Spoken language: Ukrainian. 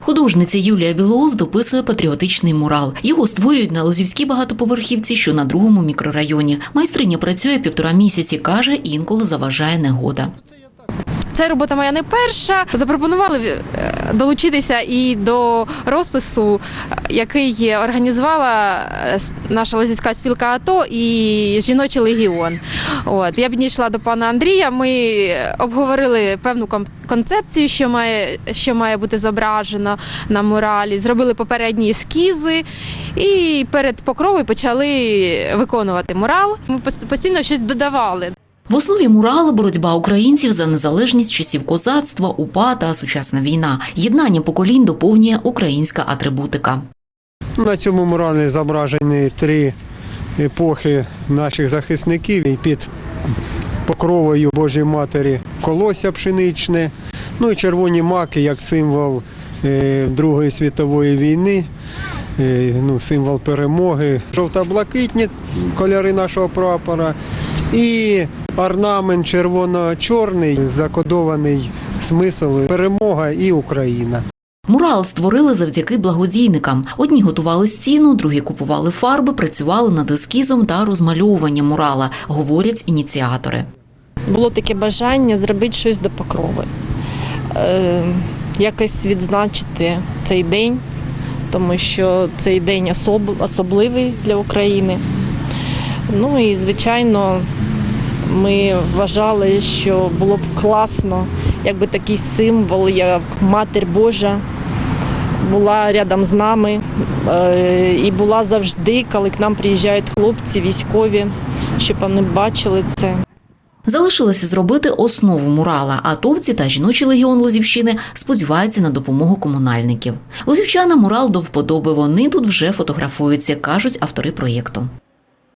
Художниця Юлія Білоус дописує патріотичний мурал. Його створюють на Лозівській багатоповерхівці, що на другому мікрорайоні. Майстриня працює півтора місяці. каже, інколи заважає негода. Це робота моя не перша. Запропонували е, долучитися і до розпису, е, який організувала е, наша Лозівська спілка АТО і жіночий легіон. От я підійшла до пана Андрія. Ми обговорили певну кон- концепцію, що має, що має бути зображено на муралі. Зробили попередні ескізи, і перед покровою почали виконувати мурал. Ми постійно щось додавали. В основі мурала боротьба українців за незалежність часів козацтва, УПА та сучасна війна. Єднання поколінь доповнює українська атрибутика. На цьому муралі зображені три епохи наших захисників і під покровою Божої Матері колося пшеничне, ну і червоні маки як символ е, Другої світової війни, е, ну, символ перемоги, жовто-блакитні кольори нашого прапора і орнамент червоно-чорний, закодований смисл перемога і Україна. Мурал створили завдяки благодійникам. Одні готували стіну, другі купували фарби, працювали над ескізом та розмальовуванням мурала, говорять ініціатори. було таке бажання зробити щось до покрови. Е, якось відзначити цей день, тому що цей день особ, особливий для України. Ну і, звичайно, ми вважали, що було б класно, якби такий символ, як Матір Божа, була рядом з нами е, і була завжди, коли к нам приїжджають хлопці, військові, щоб вони бачили це. Залишилося зробити основу мурала. Атовці та жіночий легіон Лозівщини сподіваються на допомогу комунальників. Лозівчана мурал до вподоби. Вони тут вже фотографуються, кажуть автори проєкту.